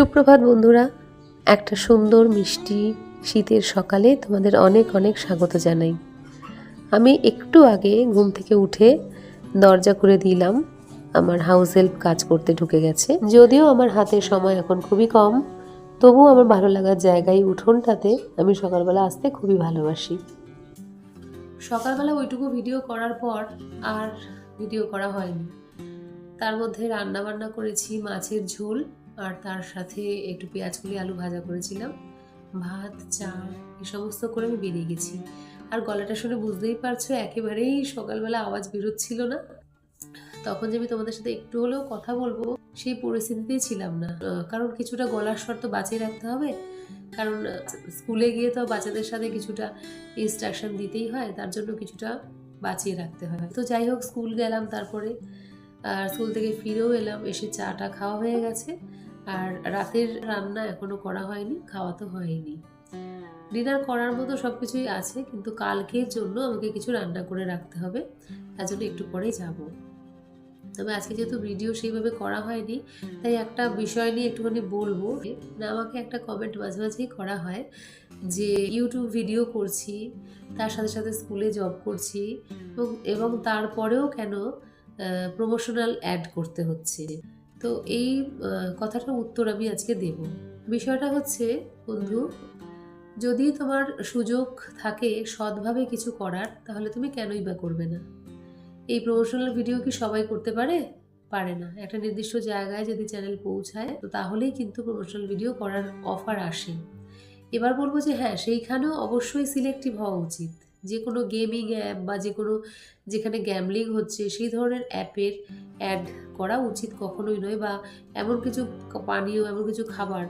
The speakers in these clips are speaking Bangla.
সুপ্রভাত বন্ধুরা, একটা সুন্দর মিষ্টি শীতের সকালে তোমাদের অনেক অনেক স্বাগত জানাই। আমি একটু আগে ঘুম থেকে উঠে দরজা করে দিলাম, আমার হাউস হেল্প কাজ করতে ঢুকে গেছে। যদিও আমার হাতে সময় এখন খুবই কম, তবুও আমার ভালো লাগার জায়গায় উঠোনটাতে আমি সকালবেলা আসতে খুবই ভালোবাসি। সকালবেলা ওইটুকু ভিডিও করার পর আর ভিডিও করা হয়নি। তার মধ্যে রান্না বান্না করেছি মাছের ঝোল আর তার সাথে একটু পেঁয়াজ কুলি আলু ভাজা করেছিলাম। ভাত চা এ সমস্ত করে আমি বেরিয়ে গেছি। আর গলাটা শুনে বুঝতেই পারছ, একেবারেই সকালবেলা আওয়াজ বেরোচ্ছিল না। তখন যে আমি তোমাদের সাথে একটু হলেও কথা বলব, সেই পরিস্থিতিতেই ছিলাম না। কারণ কিছুটা গলার স্বর তো বাঁচিয়ে রাখতে হবে। কারণ স্কুলে গিয়ে তো বাচ্চাদের সাথে কিছুটা ইনস্ট্রাকশন দিতেই হয়, তার জন্য কিছুটা বাঁচিয়ে রাখতে হয়। তো যাই হোক, স্কুল গেলাম তারপরে। আর স্কুল থেকে ফিরেও এলাম, এসে চাটা খাওয়া হয়ে গেছে। আর রাতের রান্না এখনও করা হয়নি খাওয়া তো হয়নি। ডিনার করার মতো সব কিছুই আছে কিন্তু কালকের জন্য আমাকে কিছু রান্না করে রাখতে হবে তার জন্য একটু পরেই যাব। তবে আজকে যেহেতু ভিডিও সেইভাবে করা হয়নি তাই একটা বিষয় নিয়ে একটুখানি বলব। না আমাকে একটা কমেন্ট মাঝে মাঝেই করা হয় যে ইউটিউব ভিডিও করছি তার সাথে সাথে স্কুলে জব করছি এবং এবং তারপরেও কেন প্রমোশনাল অ্যাড করতে হচ্ছে। তো এই কথাটার উত্তর আমি আজকে দেব। বিষয়টা হচ্ছে, বন্ধু, যদি তোমার সুযোগ থাকে সৎভাবে কিছু করার, তাহলে তুমি কেনই বা করবে না? এই প্রমোশনাল ভিডিও কি সবাই করতে পারে? পারে না। একটা নির্দিষ্ট জায়গায় যদি চ্যানেল পৌঁছায়, তো তাহলেই কিন্তু প্রমোশনাল ভিডিও করার অফার আসে। এবার বলব যে হ্যাঁ সেইখানেও অবশ্যই সিলেক্টিভ হওয়া উচিত। যে কোনো গেমিং অ্যাপ বা যে কোনো যেখানে গ্যামলিং হচ্ছে, সেই ধরনের অ্যাপের অ্যাড করা উচিত কখনোই নয় বা এমন কিছু পানীয়, এমন কিছু খাবার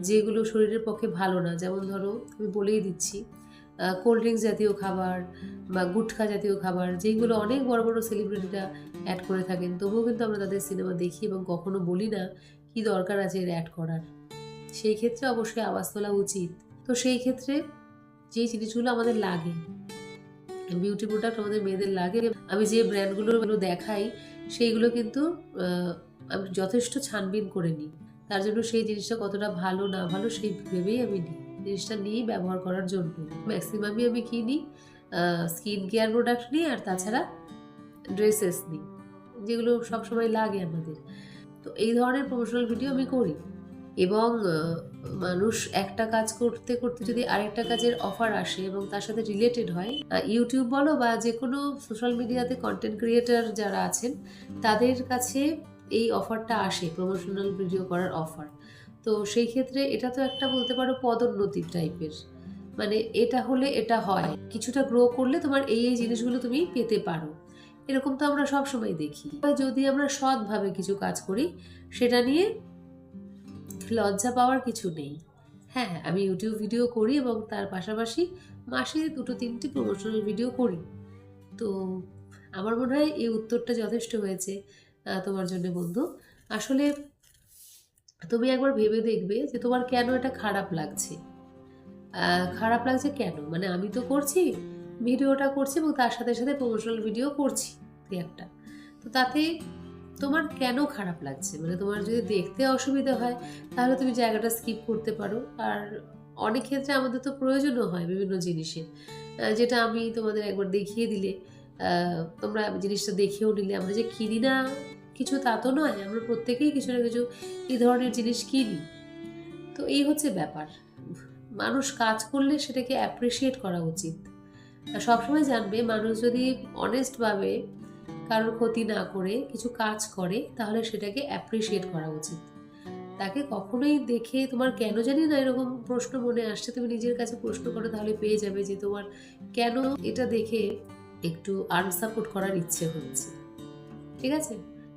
যেগুলো শরীরের পক্ষে ভালো না। যেমন ধরো আমি বলেই দিচ্ছি কোল্ড ড্রিঙ্কস জাতীয় খাবার বা গুটখা জাতীয় খাবার যেগুলো অনেক বড় বড় সেলিব্রিটিরা অ্যাড করে থাকেন। তবুও কিন্তু আমরা তাদের সিনেমা দেখি এবং কখনো বলি না কি দরকার আছে এর অ্যাড করার। সেই ক্ষেত্রে অবশ্যই আওয়াজ তোলা উচিত। তো সেই ক্ষেত্রে যেই জিনিসগুলো আমাদের লাগে বিউটি প্রোডাক্ট আমাদের মেয়েদের লাগে। আমি যে ব্র্যান্ডগুলো দেখাই, সেইগুলো কিন্তু আমি যথেষ্ট ছানবিন করে নিই। তার জন্য সেই জিনিসটা কতটা ভালো, না ভালো, সেই ভেবেই আমি নিই। জিনিসটা নিই ব্যবহার করার জন্য। ম্যাক্সিমামই আমি কি নিই? স্কিন কেয়ার প্রোডাক্ট নিই আর তাছাড়া ড্রেসেস নিই, যেগুলো সবসময় লাগে আমাদের। তো এই ধরনের প্রমোশনাল ভিডিও আমি করি। এবং মানুষ একটা কাজ করতে করতে যদি আরেকটা কাজের অফার আসে এবং তার সাথে রিলেটেড হয় ইউটিউব বলো বা যে কোনো সোশ্যাল মিডিয়াতে কন্টেন্ট ক্রিয়েটার যারা আছেন তাদের কাছে এই অফারটা আসে প্রমোশনাল ভিডিও করার অফার তো সেই ক্ষেত্রে এটা তো একটা বলতে পারো পদোন্নতি টাইপের মানে এটা হলে এটা হয়। কিছুটা গ্রো করলে তোমার এই এই জিনিসগুলো তুমি পেতে পারো। এরকম তো আমরা সব সময় দেখি যদি আমরা সৎভাবে কিছু কাজ করি সেটা নিয়ে লজ্জা পাওয়ার কিছু নেই। হ্যাঁ আমি ইউটিউব ভিডিও করি এবং তার পাশাপাশি মাসে দুটো, তিনটি প্রমোশনাল ভিডিও করি। তো আমার মনে হয় এই উত্তরটা যথেষ্ট হয়েছে তোমার জন্য বন্ধু। আসলে তুমি একবার ভেবে দেখবে যে তোমার কেন এটা খারাপ লাগছে। খারাপ লাগছে কেন? মানে আমি তো করছি ভিডিওটা করছি এবং তার সাথে সাথে প্রমোশনাল ভিডিও করছি একটা। তো তাতে তোমার কেন খারাপ লাগছে? মানে তোমার যদি দেখতে অসুবিধা হয়, তাহলে তুমি জায়গাটা স্কিপ করতে পারো। আর অনেক ক্ষেত্রে আমাদের তো প্রয়োজনও হয় বিভিন্ন জিনিসের। যেটা আমি তোমাদের একবার দেখিয়ে দিলে তোমরা জিনিসটা দেখেও নিলে। আমরা যে কিনি না, কিছু তা তো নয়। আমরা প্রত্যেকেই কিছু না কিছু এই ধরনের জিনিস কিনি। তো এই হচ্ছে ব্যাপার। মানুষ কাজ করলে সেটাকে অ্যাপ্রিসিয়েট করা উচিত। সবসময় জানবে, মানুষ যদি অনেস্টভাবে কারোর ক্ষতি না করে কিছু কাজ করে, তাহলে সেটাকে অ্যাপ্রিসিয়েট করা উচিত। তাকে কখনোই দেখে তোমার কেন জানি না এরকম প্রশ্ন মনে আসছে, তুমি নিজের কাছে প্রশ্ন করো, তাহলে পেয়ে যাবে যে তোমার কেন এটা দেখে একটু আনসাপোর্ট করার ইচ্ছে হচ্ছে ঠিক আছে?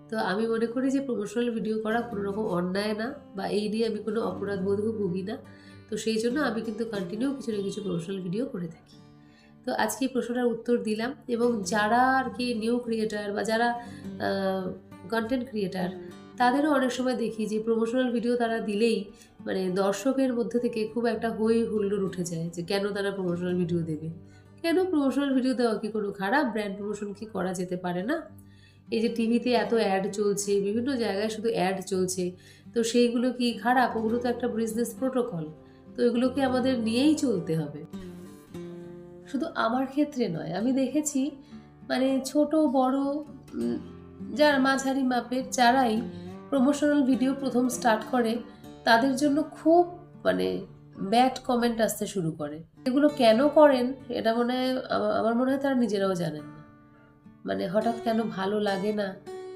তো আমি মনে করি যে প্রমোশনাল ভিডিও করা কোনো রকম অন্যায় না, বা এই নিয়ে আমি কোনো অপরাধ বোধও ভুগি না। তো সেই জন্য আমি কিন্তু কন্টিনিউ কিছু না কিছু প্রমোশনাল ভিডিও করে থাকি। তো আজকে এই প্রশ্নটার উত্তর দিলাম এবং যারা আর কি নিউ ক্রিয়েটার বা যারা কন্টেন্ট ক্রিয়েটার তাদেরও অনেক সময় দেখি যে প্রমোশনাল ভিডিও তারা দিলেই মানে দর্শকের মধ্যে থেকে খুব একটা হই হুল্লোড় উঠে যায় যে কেন তারা প্রমোশনাল ভিডিও দেবে? কেন প্রমোশনাল ভিডিও দেওয়া কি কোনো খারাপ? ব্র্যান্ড প্রমোশন কি করা যেতে পারে না? এই যে টিভিতে এত অ্যাড চলছে বিভিন্ন জায়গায় শুধু অ্যাড চলছে তো সেইগুলো কি খারাপ? ওগুলো তো একটা বিজনেস প্রোটোকল তো এগুলোকে আমাদের নিয়েই চলতে হবে। শুধু আমার ক্ষেত্রে নয়, আমি দেখেছি মানে ছোট, বড় যারা মাঝারি মাপের যারাই প্রমোশনাল ভিডিও প্রথম স্টার্ট করে, তাদের জন্য খুব মানে ব্যাড কমেন্ট আসতে শুরু করে। এগুলো কেন করেন, এটা মনে হয় আমার মনে হয় তারা নিজেরাও জানেন না। মানে হঠাৎ কেন ভালো লাগে না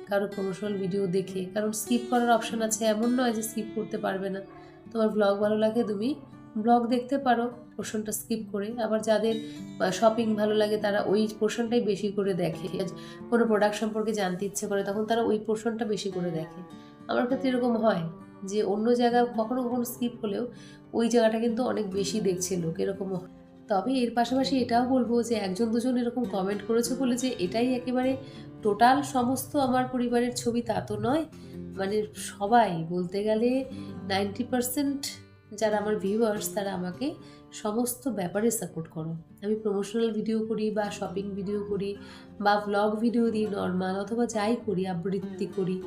কারও প্রমোশনাল ভিডিও দেখে? কারণ স্কিপ করার অপশন আছে এমন নয় যে স্কিপ করতে পারবে না। তোমার ব্লগ ভালো লাগে, তুমি ব্লগ দেখতে পারো, পোর্শনটা স্কিপ করে। আবার যাদের শপিং ভালো লাগে তারা ওই পোর্শনটাই বেশি করে দেখে। কোনো প্রোডাক্ট সম্পর্কে জানতে ইচ্ছে করে তখন তারা ওই পোর্শনটা বেশি করে দেখে। আমার ক্ষেত্রে এরকম হয় যে অন্য জায়গা কখনো কখনো স্কিপ হলেও ওই জায়গাটা কিন্তু অনেক বেশি দেখছে লোক এরকমও তবে এর পাশাপাশি এটাও বলব যে একজন দুজন এরকম কমেন্ট করেছে বলে যে এটাই একেবারে টোটাল সমস্ত আমার পরিবারের ছবি তা তো নয়। মানে সবাই বলতে গেলে নাইনটি পার্সেন্ট যারা আমার ভিউয়ার্স তারা আমাকে সমস্ত ব্যাপারে সাপোর্ট করো। আমি প্রমোশনাল ভিডিও করি বা শপিং ভিডিও করি বা ব্লগ ভিডিও দিই নর্মাল অথবা যাই করি, আবৃত্তি করি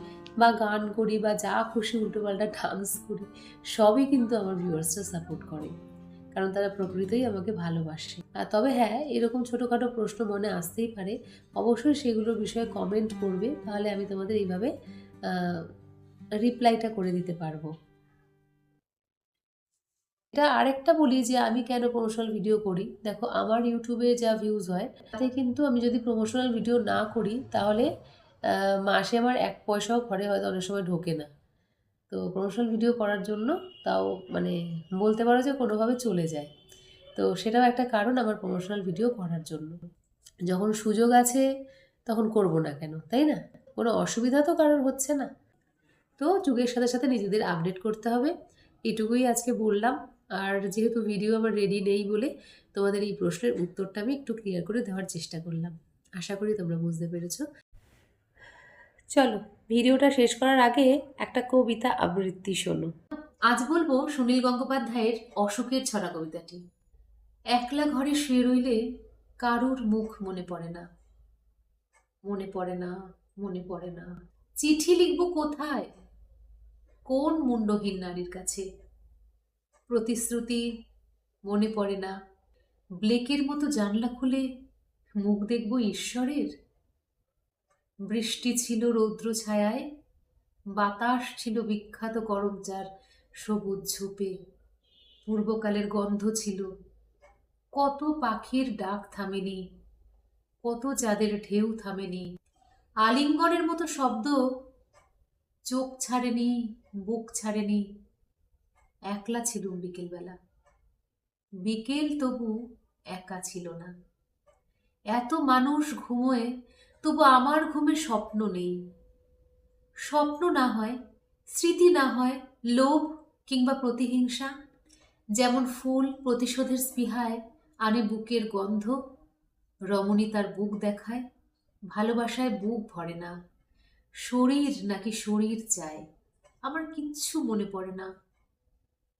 বা গান করি বা যা খুশি উল্টোপাল্টা ডান্স করি, সবই কিন্তু আমার ভিউয়ার্সরা সাপোর্ট করে। কারণ তারা প্রকৃতই আমাকে ভালোবাসে। আর তবে হ্যাঁ এরকম ছোটোখাটো প্রশ্ন মনে আসতেই পারে। অবশ্যই সেগুলোর বিষয়ে কমেন্ট করবে, তাহলে আমি তোমাদের এইভাবে রিপ্লাইটা করে দিতে পারব। এটা আরেকটা বলি যে আমি কেন প্রমোশনাল ভিডিও করি। দেখো, আমার ইউটিউবে যা ভিউজ হয়, তাতে কিন্তু আমি যদি প্রমোশনাল ভিডিও না করি, তাহলে মাসে আমার এক পয়সাও ঘরে হয়তো অনেক সময় ঢোকে না। তো প্রমোশনাল ভিডিও করার জন্য তাও মানে বলতে পারো যে কোনোভাবে চলে যায়। তো সেটাও একটা কারণ আমার প্রমোশনাল ভিডিও করার জন্য। যখন সুযোগ আছে, তখন করব না কেন, তাই না? কোনো অসুবিধা তো কারোর হচ্ছে না। তো যুগের সাথে সাথে নিজেদের আপডেট করতে হবে। এটুকুই আজকে বললাম। আর যেহেতু ভিডিও আমার রেডি নেই বলে তোমাদের এই প্রশ্নের উত্তরটা আমি একটু ক্লিয়ার করে দেওয়ার চেষ্টা করলাম। আশা করি তোমরা বুঝতে পেরেছ। চলো ভিডিওটা শেষ করার আগে একটা কবিতা আবৃত্তি শোনো। আজ বলব সুনীল গঙ্গোপাধ্যায়ের অশোকের ছড়া কবিতাটি। একলা ঘরে শুয়ে রইলে কারুর মুখ মনে পড়ে না। মনে পড়ে না, মনে পড়ে না। চিঠি লিখব কোথায়? কোন মুন্ডহীন নারীর কাছে? প্রতিশ্রুতি, মনে পড়ে না। ব্লেকের মতো জানলা খুলে মুখ দেখব ঈশ্বরের? বৃষ্টি ছিল রৌদ্র ছায়ায়, বাতাস ছিল বিখ্যাত করমচার সবুজ ঝোপে। পূর্বকালের গন্ধ ছিল। কত পাখির ডাক থামেনি, কত চাঁদের ঢেউ থামেনি। আলিঙ্গনের মতো শব্দ চোখ ছাড়েনি, বুক ছাড়েনি। একলা ছিলুম বিকেলবেলা। বিকেল তবু একা ছিল না। এত মানুষ ঘুমোয়, তবু আমার ঘুমে স্বপ্ন নেই। স্বপ্ন না হয়, স্মৃতি না হয় লোভ কিংবা প্রতিহিংসা, যেমন ফুল প্রতিশোধের স্পৃহায় আনে বুকের গন্ধ, রমণী তার বুক দেখায়, ভালোবাসায় বুক ভরে না। শরীর নাকি শরীর চায়, আমার কিচ্ছু মনে পড়ে না।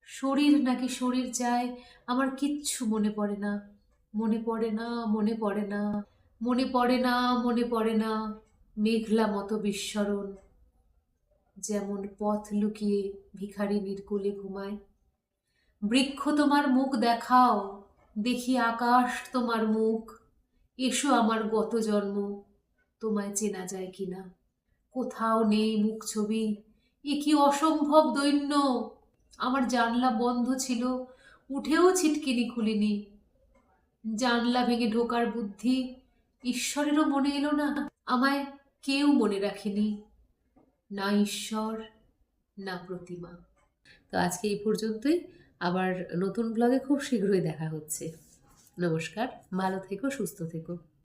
শরীর নাকি শরীর চায় আমার কিচ্ছু মনে পড়ে না। মনে পড়ে না, মনে পড়ে না, মনে পড়ে না, মনে পড়ে না, মেঘলা মতো বিস্মরণ যেমন পথ লুকিয়ে ভিখারি নির্কুলে ঘুমায়। বৃক্ষ তোমার মুখ দেখাও, দেখি আকাশ তোমার মুখ। এসো আমার গত জন্ম, তোমায় চেনা যায় কিনা। কোথাও নেই মুখ ছবি, এ কি অসম্ভব দৈন্য? আমার জানলা বন্ধ ছিল, উঠেও ছিটকিনি খুলিনি। জানলা ভেঙে ঢোকার বুদ্ধি ঈশ্বরেরও মনে এলো না, আমায় কেউ মনে রাখেনি, না ঈশ্বর, না প্রতিমা। তো আজকে এই পর্যন্তই, আবার নতুন ব্লগে খুব শীঘ্রই দেখা হচ্ছে। নমস্কার, ভালো থেকো, সুস্থ থেকো।